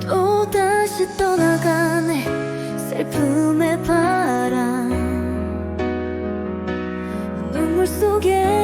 또다시 떠나가네 슬픔의 바람. 눈물 속에